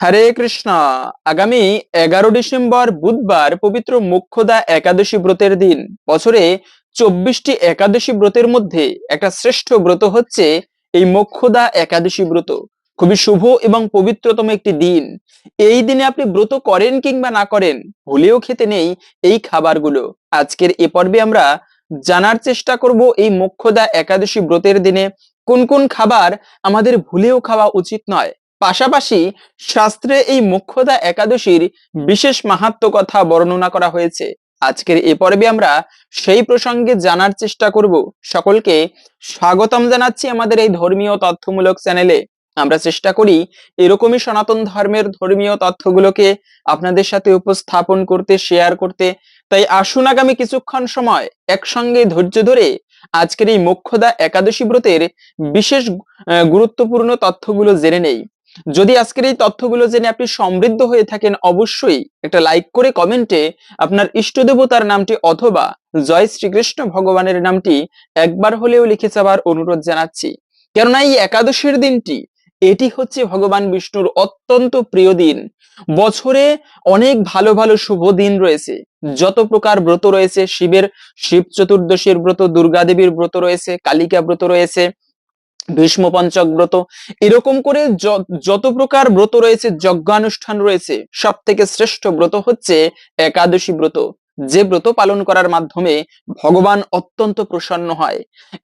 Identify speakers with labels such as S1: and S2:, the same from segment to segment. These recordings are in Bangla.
S1: হরে কৃষ্ণ। আগামী এগারো ডিসেম্বর বুধবার পবিত্র মুখ্যদা একাদশী ব্রতের দিন। বছরে চব্বিশটি একাদশী ব্রতের মধ্যে একটা শ্রেষ্ঠ ব্রত হচ্ছে এই মোক্ষদা একাদশী ব্রত। খুবই শুভ এবং পবিত্রতম একটি দিন। এই দিনে আপনি ব্রত করেন কিংবা না করেন, ভুলেও খেতে নেই এই খাবারগুলো। আজকের এ পর্বে আমরা জানার চেষ্টা করব এই মোক্ষদা একাদশী ব্রতের দিনে কোন কোন খাবার আমাদের ভুলেও খাওয়া উচিত নয়। পাশাপাশি শাস্ত্রে এই মুখ্যদা একাদশীর বিশেষ মাহাত্ম কথা বর্ণনা করা হয়েছে। আজকের এ পর্বে আমরা সেই প্রসঙ্গে জানার চেষ্টা করব। সকলকে স্বাগতম জানাচ্ছি আমাদের এই ধর্মীয় তথ্যমূলক চ্যানেলে। আমরা চেষ্টা করি এরকমই সনাতন ধর্মের ধর্মীয় তথ্যগুলোকে আপনাদের সাথে উপস্থাপন করতে শেয়ার করতে। তাই আসুন আগামী কিছুক্ষণ সময় একসঙ্গে ধৈর্য ধরে আজকের এই মোক্ষদা একাদশী ব্রতের বিশেষ গুরুত্বপূর্ণ তথ্যগুলো জেনে নেই। যদি আজকের এই তথ্যগুলো জেনে আপনি সমৃদ্ধ হয়ে থাকেন, অবশ্যই একটা লাইক করে কমেন্টে আপনার ইষ্ট দেবতার নামটি অথবা জয় শ্রীকৃষ্ণ ভগবানের নামটি একবার হলেও লিখে যাওয়ার অনুরোধ জানাচ্ছি। কেননা এই একাদশের দিনটি, এটি হচ্ছে ভগবান বিষ্ণুর অত্যন্ত প্রিয় দিন। বছরে অনেক ভালো ভালো শুভ দিন রয়েছে। যত প্রকার ব্রত রয়েছে, শিবের শিব চতুর্দশীর ব্রত, দুর্গা দেবীর ব্রত রয়েছে, কালিকা ব্রত রয়েছে ভীষ্ম পঞ্চক ব্রত এরকম করে যত প্রকার ব্রত রয়েছে, যজ্ঞানুষ্ঠান রয়েছে সব থেকে শ্রেষ্ঠ ব্রত হচ্ছে একাদশী ব্রত। যে ব্রত পালন করার মাধ্যমে ভগবান অত্যন্ত প্রসন্ন হয়।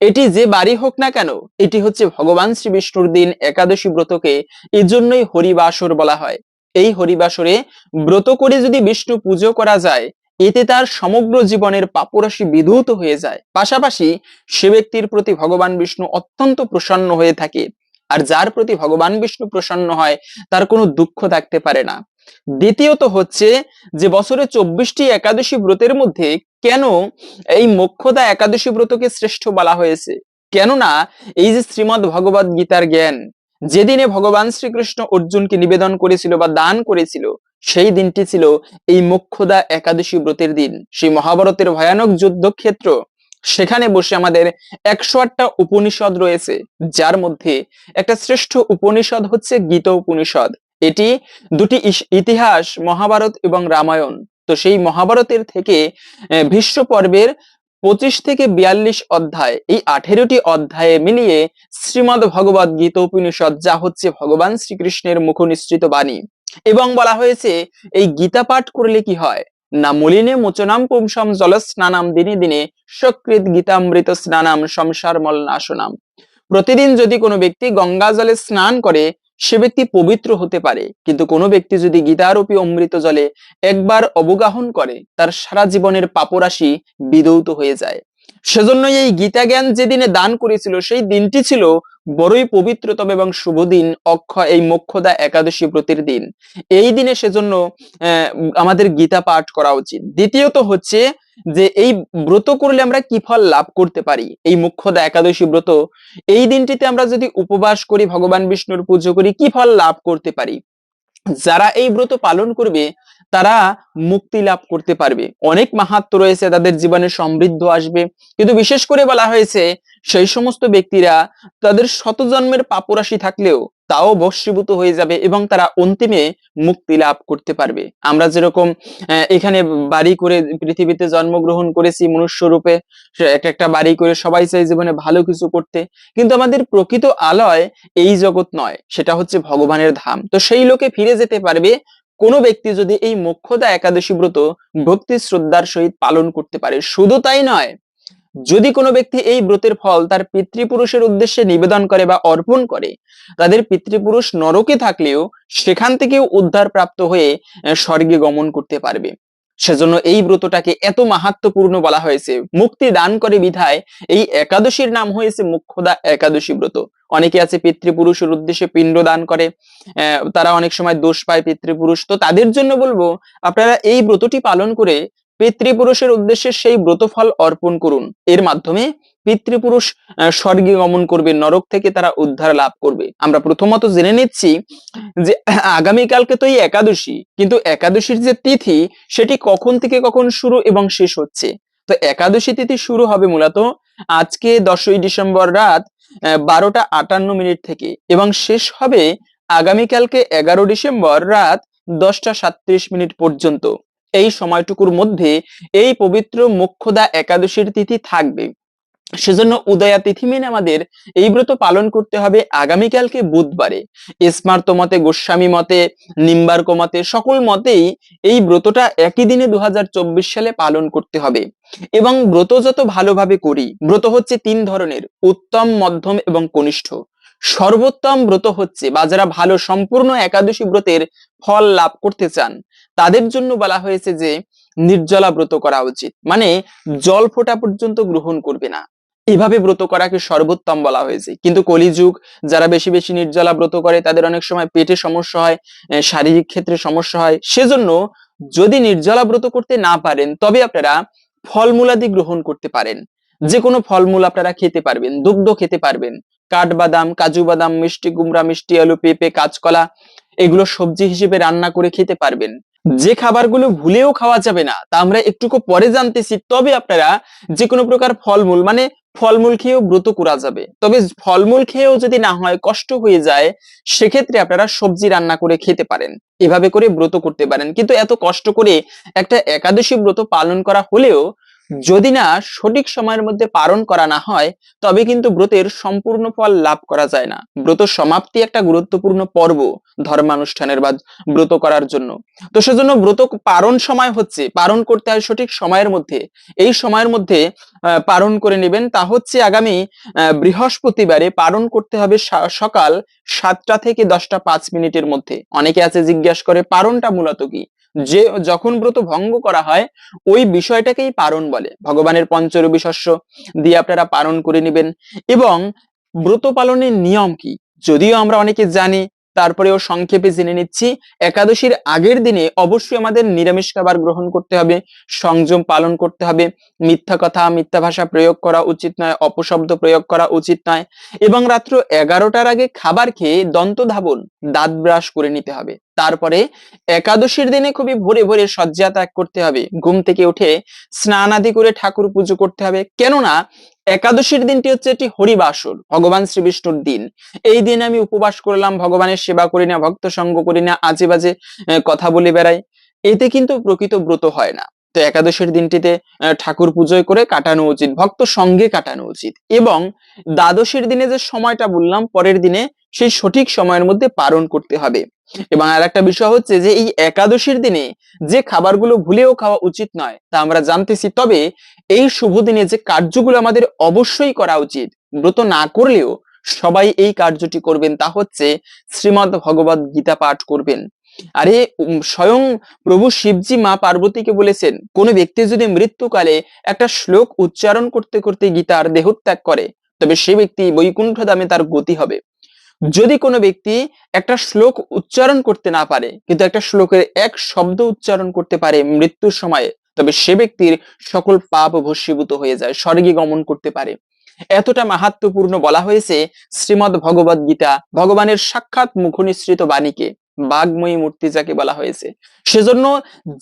S1: এটি যে বাড়ি হোক না কেন, এটি হচ্ছে ভগবান শ্রী বিষ্ণুর দিন একাদশী ব্রতকে এই জন্যই হরিবাসর বলা হয়। এই হরিবাসরে ব্রত করে যদি বিষ্ণু পুজো করা যায় এতে তার সমগ্র জীবনের পাপরাশি বিধৌত হয়ে যায়। পাশাপাশি সে ব্যক্তির প্রতি ভগবান বিষ্ণু অত্যন্ত প্রসন্ন হয়ে থাকে। আর যার প্রতি ভগবান বিষ্ণু প্রসন্ন হয়, তার কোনো দুঃখ থাকতে পারে না। দ্বিতীয়ত হচ্ছে যে বছরে চব্বিশটি একাদশী ব্রতের মধ্যে কেন এই মোক্ষদা একাদশী ব্রতকে শ্রেষ্ঠ বলা হয়েছে? কেননা এই যে শ্রীমদ ভগবত গীতার জ্ঞান, যেদিনে ভগবান শ্রীকৃষ্ণ অর্জুনকে নিবেদন করেছিল বা দান করেছিল সেই দিনটি ছিল এই মোক্ষদা একাদশী ব্রতের দিন, সেই মহাভারতের ভয়ানক যুদ্ধক্ষেত্র। সেখানে বসে আমাদের একশো আটটা উপনিষদ রয়েছে, যার মধ্যে একটা শ্রেষ্ঠ উপনিষদ হচ্ছে গীত উপনিষদ। এটি দুটি ইতিহাস, মহাভারত এবং রামায়ণ। তো সেই মহাভারতের থেকে ভীষ্ম পর্বের পঁচিশ থেকে বিয়াল্লিশ অধ্যায়, এই আঠেরোটি অধ্যায়ে মিলিয়ে শ্রীমদ ভগবত গীত উপনিষদ, যা হচ্ছে ভগবান শ্রীকৃষ্ণের মুখ নিঃসৃত বাণী। এবং বলা হয়েছে, এই গীতা পাঠ করলে কি হয়? না মলিনে মোচনাম পুংসম জল স্নানাম দিনে দিনে সকৃত গীতামৃত স্নানাম সংসার মল নাশনাম প্রতিদিন যদি কোনো ব্যক্তি গঙ্গা জলে স্নান করে, সে ব্যক্তি পবিত্র হতে পারে। কিন্তু কোনো ব্যক্তি যদি গীতারূপী অমৃত জলে একবার অবগাহন করে, তার সারা জীবনের পাপরাশি বিদৌত হয়ে যায়। সেজন্যই এই গীতা জ্ঞান যেদিনে দান করেছিল, সেই দিনটি ছিল বড়ই পবিত্রতম এবং শুভ দিন, অক্ষয়, এই মোক্ষদা একাদশী ব্রতের দিন এই দিনে সেজন্য আমাদের গীতা পাঠ করা উচিত। দ্বিতীয়ত হচ্ছে যে, এই ব্রত করলে আমরা কি ফল লাভ করতে পারি? এই মুখ্যদা একাদশী ব্রত, এই দিনটিতে আমরা যদি উপবাস করি, ভগবান বিষ্ণুর পুজো করি, কি ফল লাভ করতে পারি? যারা এই ব্রত পালন করবে তারা মুক্তি লাভ করতে পারবে। অনেক মাহাত্ম রয়েছে, তাদের জীবনে সমৃদ্ধ আসবে। কিন্তু বিশেষ করে বলা হয়েছে, সেই সমস্ত ব্যক্তিরা তাদের শত জন্মের পাপরাশি থাকলেও তাও বশীভূত হয়ে যাবে এবং তারা অন্তিমে মুক্তি লাভ করতে পারবে। আমরা যেরকম এখানে বাড়ি করে পৃথিবীতে জন্মগ্রহণ করেছি মনুষ্য রূপে একটা একটা বাড়ি করে সবাই চাই জীবনে ভালো কিছু করতে। কিন্তু আমাদের প্রকৃত আলয় এই জগৎ নয়, সেটা হচ্ছে ভগবানের ধাম। তো সেই লোকে ফিরে যেতে পারবে কোনো ব্যক্তি যদি এই মোক্ষদা একাদশী ব্রত ভক্তি শ্রদ্ধার সহিত পালন করতে পারে, শুধু তাই নয়, যদি কোনো ব্যক্তি এই ব্রতের ফল তার পিতৃপুরুষের উদ্দেশ্যে নিবেদন করে বা অর্পণ করে, তাদের পিতৃপুরুষ নরকে থাকলেও সেখান থেকেও উদ্ধার প্রাপ্ত হয়ে স্বর্গে গমন করতে পারবে। সেজন্য এই ব্রতটাকে এত মাহাত্মপূর্ণ বলা হয়েছে। মুক্তি দান করে বিধায় এই একাদশীর নাম হয়েছে মুখ্যদা একাদশী ব্রত। অনেকে আছে পিতৃপুরুষের উদ্দেশ্যে পিণ্ড দান করে তারা অনেক সময় দোষ পায় পিতৃপুরুষ। তো তাদের জন্য বলব, আপনারা এই ব্রতটি পালন করে পিতৃপুরুষের উদ্দেশ্যে সেই ব্রতফল অর্পণ করুন। এর মাধ্যমে পিতৃপুরুষ স্বর্গে গমন করবে, নরক থেকে তারা উদ্ধার লাভ করবে। আমরা প্রথমত জেনে নিচ্ছি যে, আগামীকালকে তো এই একাদশী, কিন্তু একাদশীর যে তিথি, সেটি কখন থেকে কখন শুরু এবং শেষ হচ্ছে? তো একাদশী তিথি শুরু হবে মূলত আজকে দশই ডিসেম্বর রাত বারোটা আটান্ন মিনিট থেকে এবং শেষ হবে আগামীকালকে এগারো ডিসেম্বর রাত দশটা সাতত্রিশ মিনিট পর্যন্ত। এই সময়টুকুর মধ্যে এই পবিত্র মোক্ষদা একাদশীর তিথি থাকবে। সেজন্য উদয়া তিথি মেনে আমাদের এই ব্রত পালন করতে হবে আগামীকালকে বুধবারে। স্মার্ত মতে, গোস্বামী মতে, নিম্বার্ক মতে, সকল মতেই এই ব্রতটা একই দিনে দু হাজার চব্বিশ সালে পালন করতে হবে। এবং ব্রত যত ভালোভাবে করি, ব্রত হচ্ছে তিন ধরনের, উত্তম, মধ্যম এবং কনিষ্ঠ। সর্বোত্তম ব্রত হচ্ছে বা যারা ভালো সম্পূর্ণ একাদশী ব্রতের ফল লাভ করতে চান, তাদের জন্য বলা হয়েছে যে নির্জলা ব্রত করা উচিত। মানে জল ফোটা পর্যন্ত গ্রহণ করবে না। এভাবে ব্রত করাকে সর্বোত্তম বলা হয়েছে। কিন্তু কলিযুগ যারা বেশি বেশি নির্জলা ব্রত করে, তাদের অনেক সময় পেটে সমস্যা হয় শারীরিক ক্ষেত্রে সমস্যা হয়। সেজন্য যদি নির্জলা ব্রত করতে না পারেন, তবে আপনারা ফলমূলাদি গ্রহণ করতে পারেন। যে কোনো ফলমূল আপনারা খেতে পারবেন, দুগ্ধ খেতে পারবেন। কাঠবাদাম, কাজু বাদাম, মিষ্টি কুমড়া, মিষ্টি আলু, পেঁপে, কাঁচকলা, এগুলো সবজি হিসেবে রান্না করে খেতে পারবেন। যে খাবারগুলো ভুলেও খাওয়া যাবে না, তা আমরা একটুকু পরে জানতেছি, তবে আপনারা যে কোনো প্রকার ফলমূল মানে ফলমূল খেয়েও ব্রত করা যাবে। তবে ফলমূল খেয়েও যদি না হয়, কষ্ট হয়ে যায়, সেক্ষেত্রে আপনারা সবজি রান্না করে খেতে পারেন। এভাবে করে ব্রত করতে পারেন। কিন্তু এত কষ্ট করে একটা একাদশী ব্রত পালন করা হলেও যদি না সঠিক সময়ের মধ্যে পালন করা না হয়, তবে কিন্তু ব্রতের সম্পূর্ণ ফল লাভ করা যায় না। ব্রত সমাপ্তি একটা গুরুত্বপূর্ণ পর্ব ধর্মানুষ্ঠানের বা ব্রত করার জন্য। তো সেজন্য ব্রত পারণ সময় হচ্ছে, পালন করতে হয় সঠিক সময়ের মধ্যে। এই সময়ের মধ্যে পালন করে নেবেন। তা হচ্ছে আগামী বৃহস্পতিবারে পালন করতে হবে সকাল সাতটা থেকে দশটা পাঁচ মিনিটের মধ্যে। অনেকে আছে জিজ্ঞাসা করে পারণটা মূলত কি? যে যখন ব্রত ভঙ্গ করা হয়, ওই বিষয়টাকেই পারণ বলে। ভগবানের পঞ্চরবি শস্য দিয়ে আপনারা পালন করে নেবেন। এবং ব্রত পালনের নিয়ম কি? যদিও আমরা অনেকে জানি, তারপরেও সংক্ষেপে জেনে নিচ্ছি, একাদশীর আগের দিনে অবশ্যই আমাদের নিরামিষ খাবার গ্রহণ করতে হবে, সংযম পালন করতে হবে। মিথ্যা কথা, মিথ্যা ভাষা প্রয়োগ করা উচিত নয়, অপশব্দ প্রয়োগ করা উচিত নয়। এবং রাত্র এগারোটার আগে খাবার খেয়ে দন্ত ধাবন দাঁত ব্রাশ করে নিতে হবে। তারপরে একাদশীর দিনে খুবই ভোরে ভোরে শয্যা ত্যাগ করতে হবে। ঘুম থেকে উঠে স্নান আদি করে ঠাকুর পুজো করতে হবে। কেননা একাদশীর দিনটি হচ্ছে একটি হরিবাসর, ভগবান শ্রী বিষ্ণুর দিন। এই দিন আমি উপবাস করলাম, ভগবানের সেবা করি না, ভক্ত সঙ্গ করি না, আজে বাজে কথা বলে বেড়াই। এতে কিন্তু প্রকৃত ব্রত হয় না। তো একাদশীর দিনটিতে ঠাকুর পুজোয় করে কাটানো উচিত, ভক্ত সঙ্গে কাটানো উচিত। এবং দ্বাদশীর দিনে যে সময়টা বললাম, পরের দিনে সেই সঠিক সময়ের মধ্যে পালন করতে হবে। এবং আর একটা বিষয় হচ্ছে যে এই একাদশীর দিনে যে খাবারগুলো ভুলেও খাওয়া উচিত নয়, তা আমরা জানতেছি। তবে এই শুভ দিনে যে কার্যগুলো আমাদের অবশ্যই করা উচিত, ব্রত না করলেও সবাই এই কার্যটি করবেন, তা হচ্ছে শ্রীমদ ভগবত গীতা পাঠ করবেন। আরে স্বয়ং প্রভু শিবজি মা পার্বতীকে বলেছেন, কোন ব্যক্তি যদি মৃত্যুকালে একটা শ্লোক উচ্চারণ করতে করতে গীতার দেহত্যাগ করে, তবে সে ব্যক্তি বৈকুণ্ঠ দামে তার গতি হবে। যদি কোনো ব্যক্তি একটা শ্লোক উচ্চারণ করতে না পারে, কিন্তু একটা শ্লোকের এক শব্দ উচ্চারণ করতে পারে মৃত্যুর সময়ে, তবে সে ব্যক্তির সকল পাপ ভস্মীভূত হয়ে যায়, স্বর্গে গমন করতে পারে। এতটা মাহাত্মপূর্ণ বলা হয়েছে শ্রীমদ ভগবত গীতা, ভগবানের সাক্ষাৎ মুখনিসৃত বাণীকে, বাঘময়ী মূর্তি যাকে বলা হয়েছে। সেজন্য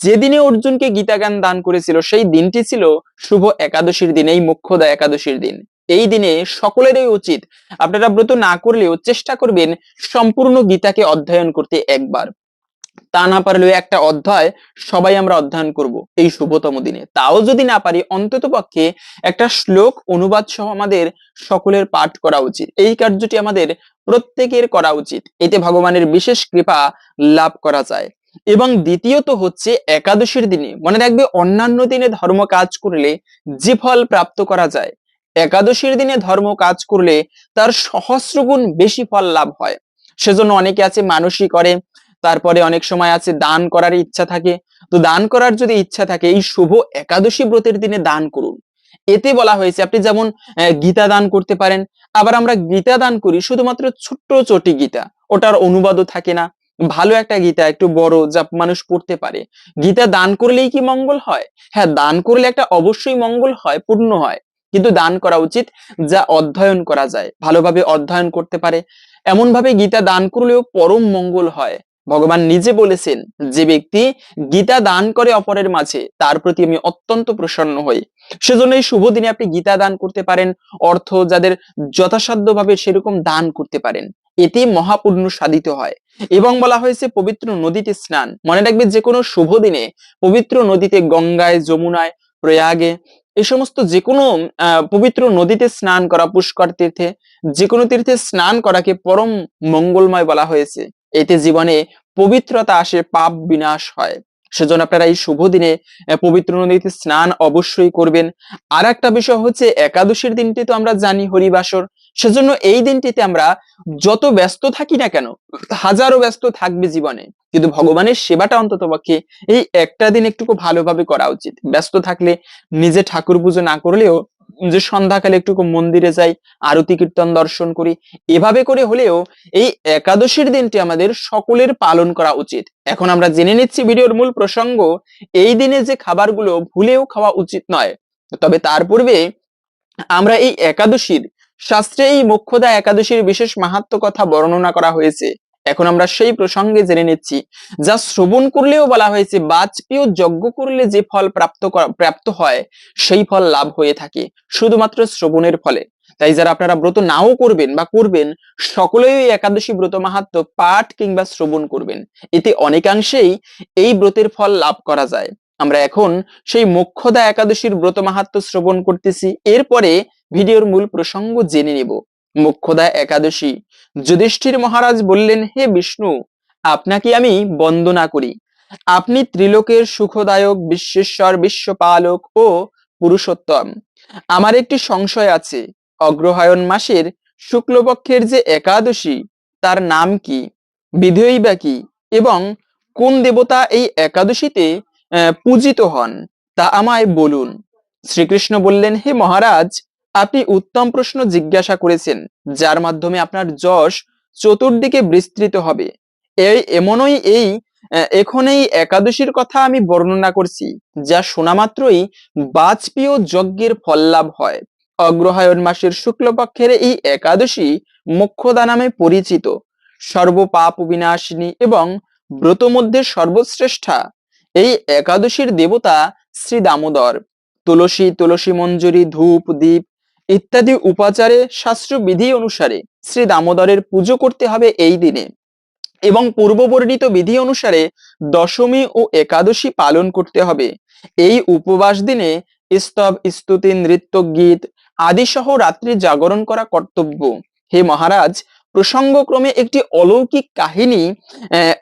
S1: যেদিনে অর্জুনকে গীতা জ্ঞান দান করেছিল, সেই দিনটি ছিল শুভ একাদশীর দিন, এই মুখ্যদা একাদশীর দিন। এই দিনে সকলেরই উচিত আপনারা ব্রত না করলেও চেষ্টা করবেন সম্পূর্ণ গীতাকে অধ্যয়ন করতে একবার। তা না পারলেও একটা অধ্যায় সবাই আমরা অধ্যয়ন করব এই শুভতম দিনে। তাও যদি না পারি, অন্তত পক্ষে একটা শ্লোক অনুবাদ সহ আমাদের সকলের পাঠ করা উচিত। এই কার্যটি আমাদের প্রত্যেকের করা উচিত। এতে ভগবানের বিশেষ কৃপা লাভ করা যায়। এবং দ্বিতীয়ত হচ্ছে একাদশীর দিনে মনে রাখবে, অন্যান্য দিনে ধর্ম কাজ করলে যে ফল প্রাপ্ত করা যায় একাদশীর দিনে ধর্ম কাজ করলে তার সহস্র গুণ বেশি ফল লাভ হয়। সেজন্য অনেকে আছে মানুষই করে, তারপরে অনেক সময় আছে দান করার ইচ্ছা থাকে। তো দান করার যদি ইচ্ছা থাকে, এই শুভ একাদশী ব্রতের দিনে দান করুন। এতে বলা হয়েছে, আপনি যেমন গীতা দান করতে পারেন, আবার আমরা গীতা দান করি, শুধুমাত্র ছোট্ট চটি গীতা, ওটার অনুবাদও থাকে না। ভালো একটা গীতা, একটু বড়, যা মানুষ পড়তে পারে। গীতা দান করলেই কি মঙ্গল হয়? হ্যাঁ দান করলে একটা অবশ্যই মঙ্গল হয়, পূর্ণ হয়। কিন্তু দান করা উচিত যা অধ্যয়ন করা যায়, ভালোভাবে অধ্যয়ন করতে পারে। এমন ভাবে গীতা দান করলেও পরম মঙ্গল হয়। ভগবান নিজে বলেছেন, যে ব্যক্তি গীতা দান করে অপরের মাঝে, তার প্রতি আমি অত্যন্ত প্রসন্ন হই। সেজন্য এই শুভ দিনে আপনি গীতা দান করতে পারেন, অর্থ যাদের যথাসাধ্য ভাবে সেরকম দান করতে পারেন। এতে মহাপুণ্য সাধিত হয়। এবং বলা হয়েছে, পবিত্র নদীতে স্নান। মনে রাখবে যে কোনো শুভ দিনে পবিত্র নদীতে গঙ্গায়, যমুনায়, প্রয়াগে এই সমস্ত যে কোনো পবিত্র নদীতে স্নান করা পুষ্কর তীর্থে যে কোনো তীর্থে স্নান করাকে পরম মঙ্গলময় বলা হয়েছে। এতে জীবনে পবিত্রতা আসে, পাপ বিনাশ হয়। সেজন্য আপনারা এই শুভ দিনে পবিত্র নদীতে স্নান অবশ্যই করবেন। আর একটা বিষয় হচ্ছে, একাদশীর দিনটি তো আমরা জানি, হরিবাসর। সেজন্য এই দিনটিতে আমরা যত ব্যস্ত থাকি না কেন, হাজারো ব্যস্ত থাকবে জীবনে। কিন্তু ভগবানের সেবাটা অন্তত পক্ষে এই একটা দিন একটু ভালোভাবে করা উচিত। ব্যস্ত থাকলে নিজে ঠাকুর পুজো না করলেও যে সন্ধ্যাকালে একটু মন্দিরে যাই, আরতি কীর্তন দর্শন করি, এভাবে করে হলেও এই একাদশীর দিনটি আমাদের সকলের পালন করা উচিত। এখন আমরা জেনে নিচ্ছি ভিডিওর মূল প্রসঙ্গ, এই দিনে যে খাবারগুলো ভুলেও খাওয়া উচিত নয়। তবে তার পূর্বে আমরা এই একাদশীর শাস্ত্রে এই মোক্ষদা একাদশীর বিশেষ মাহাত্ম কথা বর্ণনা করা হয়েছে। এখন আমরা সেই প্রসঙ্গে জেনে নিচ্ছি, যা শ্রবণ করলেও বলা হয়েছে, বাজপেয় যজ্ঞ করলে যে ফল প্রাপ্ত প্রাপ্ত হয়, সেই ফল লাভ হয়ে থাকে, শুধুমাত্র শ্রবণের ফলে। তাই যারা আপনারা ব্রত নাও করবেন বা করবেন, সকলেই একাদশী ব্রত মাহাত্ম পাঠ কিংবা শ্রবণ করবেন। এতে অনেকাংশেই এই ব্রতের ফল লাভ করা যায়। আমরা এখন সেই মোক্ষদা একাদশীর ব্রত মাহাত্ম শ্রবণ করতেছি। এরপরে ভিডিওর মূল প্রসঙ্গ জেনে নেব। মোক্ষদা একাদশী। যুধিষ্ঠির মহারাজ বললেন, হে বিষ্ণু, আপনাকে আমি বন্দনা করি। আপনি ত্রিলোকের সুখদায়ক, বিশ্বেশ্বর, বিশ্বপালক ও পুরুষোত্তম। আমার একটি সংশয় আছে। অগ্রহায়ণ মাসের শুক্লপক্ষের যে একাদশী, তার নাম কি? বিধেয়ই বা কি? এবং কোন দেবতা এই একাদশীতে পূজিত হন, তা আমায় বলুন। শ্রীকৃষ্ণ বললেন, হে মহারাজ আপনি উত্তম প্রশ্ন জিজ্ঞাসা করেছেন, যার মাধ্যমে আপনার যশ চতুর্দিকে বিস্তৃত হবে। এই এমনই এই এখন এই একাদশীর কথা আমি বর্ণনা করছি, যা শোনা মাত্রই বাজপেয় যজ্ঞের ফল লাভ হয়। অগ্রহায়ণ মাসের শুক্লপক্ষের এই একাদশী মোক্ষদা নামে পরিচিত। সর্বপাপ বিনাশিনী এবং ব্রত মধ্যে সর্বশ্রেষ্ঠা, এই একাদশীর দেবতা শ্রী দামোদর। তুলসী তুলসী মঞ্জুরি, ধূপ, দীপ ইত্যাদি উপাচারে শাস্ত্র বিধি অনুসারে শ্রী দামোদরের পুজো করতে হবে এই দিনে। এবং পূর্ববর্ণিত বিধি অনুসারে দশমী ও একাদশী পালন করতে হবে। এই উপবাস দিনে স্তব, স্তুতি নৃত্য গীত আদি সহ রাত্রি জাগরণ করা কর্তব্য। হে মহারাজ, প্রসঙ্গক্রমে একটি অলৌকিক কাহিনী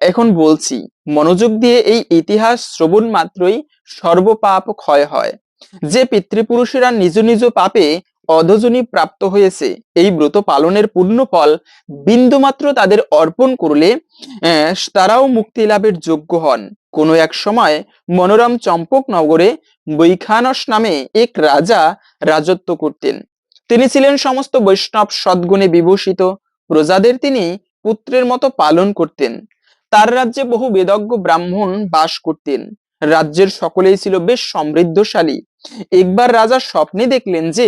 S1: এখন বলছি। মনোযোগ দিয়ে এই ইতিহাস শ্রবণ মাত্রই সর্বপাপ ক্ষয় হয়। যে পিতৃপুরুষেরা নিজ নিজ পাপে অধজনী প্রাপ্ত হয়েছে। এই ব্রত পালনের পূর্ণ ফল বিন্দুমাত্র তাদের অর্পণ করলে তারাও মুক্তি লাভের যোগ্য হন। কোনো এক সময় মনোরম চম্পকনগরে বৈখানস নামে এক রাজা রাজত্ব করতেন। তিনি ছিলেন সমস্ত বৈষ্ণব সদ্গুণে বিভূষিত। প্রজাদের তিনি পুত্রের মতো পালন করতেন। তার রাজ্যে বহু বেদজ্ঞ ব্রাহ্মণ বাস করতেন। রাজ্যের সকলেই ছিল বেশ সমৃদ্ধশালী। একবার রাজা স্বপ্নে দেখলেন যে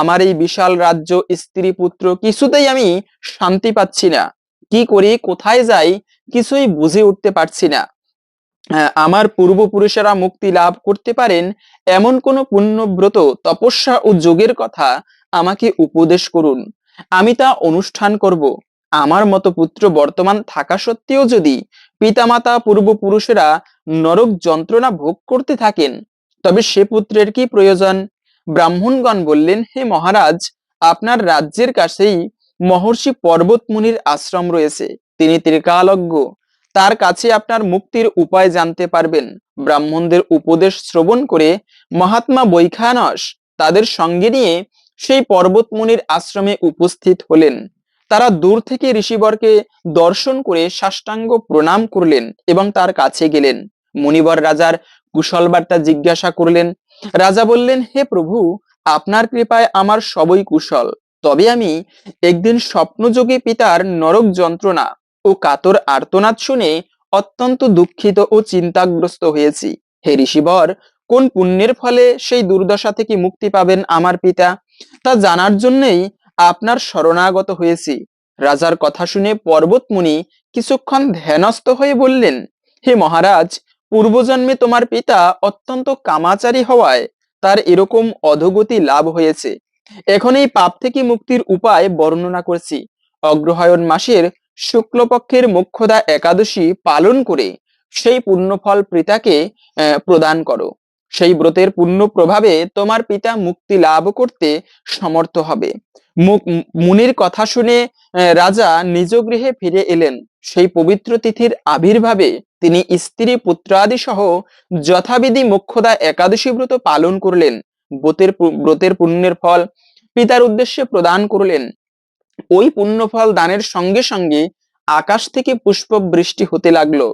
S1: আমার এই বিশাল রাজ্য স্ত্রী পুত্র কিছুতেই আমি শান্তি পাচ্ছি না। কি করি, কোথায় যাই, কিছুই বুঝে উঠতে পারছি না। আমার পূর্বপুরুষেরা মুক্তি লাভ করতে পারেন এমন কোন পুণ্যব্রত তপস্যা ও যোগের কথা আমাকে উপদেশ করুন। আমি তা অনুষ্ঠান করব। আমার মতো পুত্র বর্তমান থাকা সত্ত্বেও যদি পিতামাতা পূর্বপুরুষেরা নরক যন্ত্রণা ভোগ করতে থাকেন, তবে সে পুত্রের কি প্রয়োজন? ব্রাহ্মণগণ বললেন, হে মহারাজ, আপনার রাজ্যের কাছেই মহর্ষি পর্বতমুনির আশ্রম রয়েছে। তিনি ত্রিকালজ্ঞ। তার কাছে আপনার মুক্তির উপায় জানতে পারবেন। ব্রাহ্মণদের উপদেশ শ্রবণ করে মহাত্মা বৈখানস তাদের সঙ্গে নিয়ে সেই পর্বত মুনির আশ্রমে উপস্থিত হলেন। তারা দূর থেকে ঋষিবরকে দর্শন করে সাষ্টাঙ্গ প্রণাম করলেন এবং তার কাছে গেলেন। মুনিবর রাজার কুশল বার্তা জিজ্ঞাসা করলেন রাজা বললেন, হে প্রভু, আপনার কৃপায় আমার সবই কুশল। তবে আমি একদিন স্বপ্নযোগে পিতার নরক যন্ত্রণা ও কাতর আর্তনাদ শুনে অত্যন্ত দুঃখিত ও চিন্তাগ্রস্ত হয়েছি। হে ঋষিবর, কোন পুণ্যের ফলে সেই দুর্দশা থেকে মুক্তি পাবেন আমার পিতা? তা জানার জন্যই আপনার শরণাগত হয়েছি। রাজার কথা শুনে পর্বতমুনি কিছুক্ষণ ধ্যানস্থ হয়ে বললেন, হে মহারাজ পূর্বজন্মে তোমার পিতা অত্যন্ত কামাচারী হওয়ায় তার এরকম অধগতি লাভ হয়েছে। এখন এই পাপ থেকে মুক্তির উপায় বর্ণনা করছি। অগ্রহায়ণ মাসের শুক্লপক্ষের মুখ্যদা একাদশী পালন করে সেই পুণ্যফল পিতাকে প্রদান করো। সেই ব্রতের পুণ্য প্রভাবে তোমার পিতা মুক্তি লাভ করতে সমর্থ হবে। মুনির কথা শুনে রাজা নিজ গৃহে ফিরে এলেন। সেই পবিত্র তিথির আবির্ভাবে তিনি স্ত্রী, পুত্রাদি সহ যথাবিধি মোক্ষদা একাদশী ব্রত পালন করলেন। ব্রতের ব্রতের পুণ্যের ফল পিতার উদ্দেশ্যে প্রদান করলেন। ওই পুণ্যফল দানের সঙ্গে সঙ্গে আকাশ থেকে পুষ্প বৃষ্টি হতে লাগল।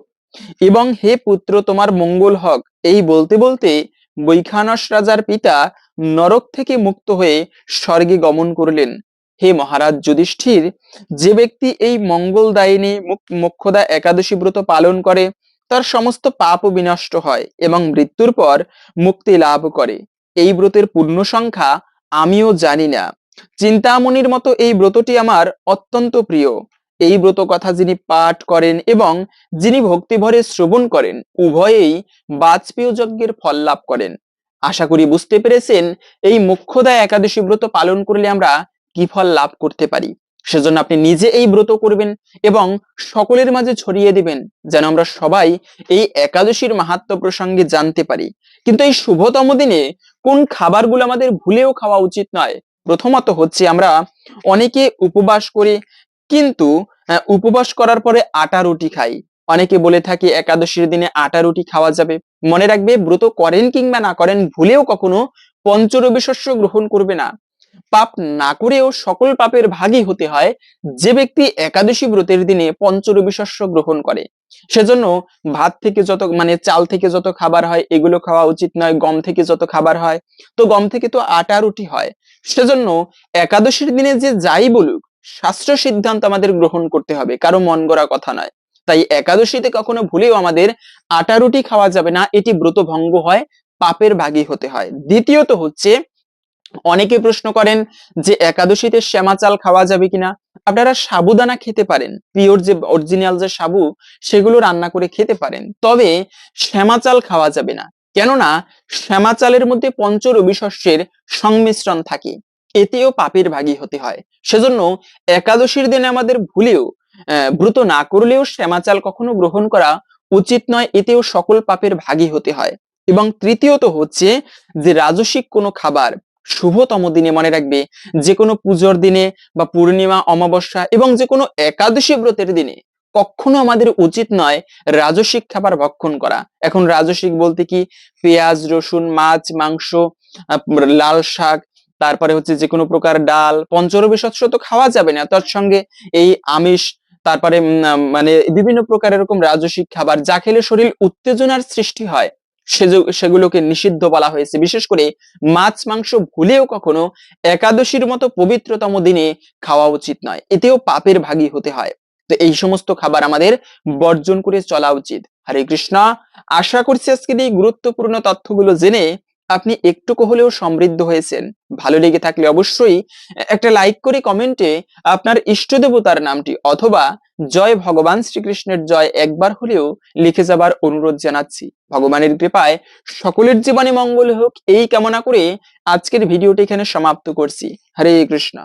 S1: এবং হে পুত্র, তোমার মঙ্গল হক। এই বলতে বলতে বৈখানস রাজার পিতা নরক থেকে মুক্ত হয়ে স্বর্গে গমন করলেন। হে মহারাজ যুধিষ্ঠির, যে ব্যক্তি এই মঙ্গলদায়িনী মুক- মোক্ষদা একাদশী ব্রত পালন করে তার সমস্ত পাপ বিনষ্ট হয় এবং মৃত্যুর পর মুক্তি লাভ করে। এই ব্রতের পূর্ণ সংখ্যা আমিও জানি না। চিন্তামণির মতো এই ব্রতটি আমার অত্যন্ত প্রিয়। এই ব্রত কথা যিনি পাঠ করেন এবং যিনি ভক্তিভরে শ্রবণ করেন, উভয়েই বাজপেয় যজ্ঞের ফল লাভ করেন। আশা করি বুঝতে পেরেছেন এই মুখ্যদা একাদশী ব্রত পালন করলে আমরা কি ফল লাভ করতে পারি। সেজন্য আপনি নিজে এই ব্রত করবেন এবং সকলের মাঝে ছড়িয়ে দিবেন, যেন আমরা সবাই এই একাদশীর মাহাত্ম প্রসঙ্গে জানতে পারি। কিন্তু এই শুভতম দিনে কোন খাবারগুলো আমাদের ভুলেও খাওয়া উচিত নয়? প্রথমত হচ্ছে আমরা অনেকে উপবাস করি, কিন্তু উপবাস করার পরে আটা রুটি খাই। অনেকে বলে থাকে একাদশীর দিনে আটা রুটি খাওয়া যাবে। মনে রাখবে ব্রত করেন কিংবা না করেন, ভুলেও কখনো পঞ্চরবি শস্য গ্রহণ করবে না। পাপ না করেও সকল পাপের ভাগী হতে হয় যে ব্যক্তি একাদশী ব্রতের দিনে পঞ্চরবি শস্য গ্রহণ করে। সেজন্য ভাত থেকে যত মানে চাল থেকে যত খাবার হয়, এগুলো খাওয়া উচিত নয়, গম থেকে যত খাবার হয়, তো গম থেকে তো আটা, রুটি হয়। সেজন্য একাদশীর দিনে যে যাই বলুক, শাস্ত্র সিদ্ধান্ত আমাদের গ্রহণ করতে হবে, কারও মন গড়া কথা নয়। তাই একাদশীতে কখনো ভুলেও আমাদের আটা, রুটি খাওয়া যাবে না, এটি ব্রত ভঙ্গ হয়, পাপের ভাগী হতে হয়। দ্বিতীয়ত হচ্ছে অনেকে প্রশ্ন করেন যে একাদশীতে শ্যামা চাল খাওয়া যাবে কিনা? আপনারা সাবুদানা খেতে পারেন, পিওর যে অরিজিনাল যে সাবু, সেগুলো রান্না করে খেতে পারেন। তবে শ্যামা চাল খাওয়া যাবে না। কেননা শ্যামা চালের মধ্যে পঞ্চরবি শস্যের সংমিশ্রণ থাকে। এতেও পাপের ভাগী হতে হয়। সেজন্য একাদশীর দিনে আমাদের ভুলেও ব্রত না করলেও শ্যামা চাল কখনো গ্রহণ করা উচিত নয়, এতেও সকল পাপের ভাগী হতে হয়। এবং তৃতীয়ত হচ্ছে যে রাজসিক কোনো খাবার শুভতম দিনে মনে রাখবে যে কোনো পুজোর দিনে বা পূর্ণিমা, অমাবস্যা এবং যে কোনো একাদশী ব্রতের দিনে কখনো আমাদের উচিত নয় রাজসিক খাবার ভক্ষণ করা। এখন রাজসিক বলতে কি? পেঁয়াজ, রসুন, মাছ, মাংস লাল শাক, তারপরে হচ্ছে যে কোনো প্রকার ডাল পঞ্চরবি শস্য তো খাওয়া যাবে না। তার সঙ্গে এই আমিষ, তারপরে মানে বিভিন্ন প্রকার এরকম রাজসিক খাবার যা খেলে শরীর উত্তেজনার সৃষ্টি হয়। সেগুলোকে নিষিদ্ধ বলা হয়েছে। বিশেষ করে মাছ, মাংস ভুলেও কখনো একাদশীর মতো পবিত্রতম দিনে খাওয়া উচিত নয়। এতেও পাপের ভাগী হতে হয়। তো এই সমস্ত খাবার আমাদের বর্জন করে চলা উচিত। হরে কৃষ্ণ। আশা করছি আজকের এই গুরুত্বপূর্ণ তথ্যগুলো জেনে আপনি একটুকু হলেও সমৃদ্ধ হয়েছেন। ভালো লেগে থাকলে অবশ্যই একটা লাইক করে কমেন্টে আপনার ইষ্ট দেবতার নামটি অথবা জয় ভগবান শ্রীকৃষ্ণের জয় একবার হলেও লিখে যাবার অনুরোধ জানাচ্ছি। ভগবানের কৃপায় সকলের জীবনে মঙ্গল হোক, এই কামনা করে আজকের ভিডিওটি এখানে সমাপ্ত করছি। হরে কৃষ্ণ।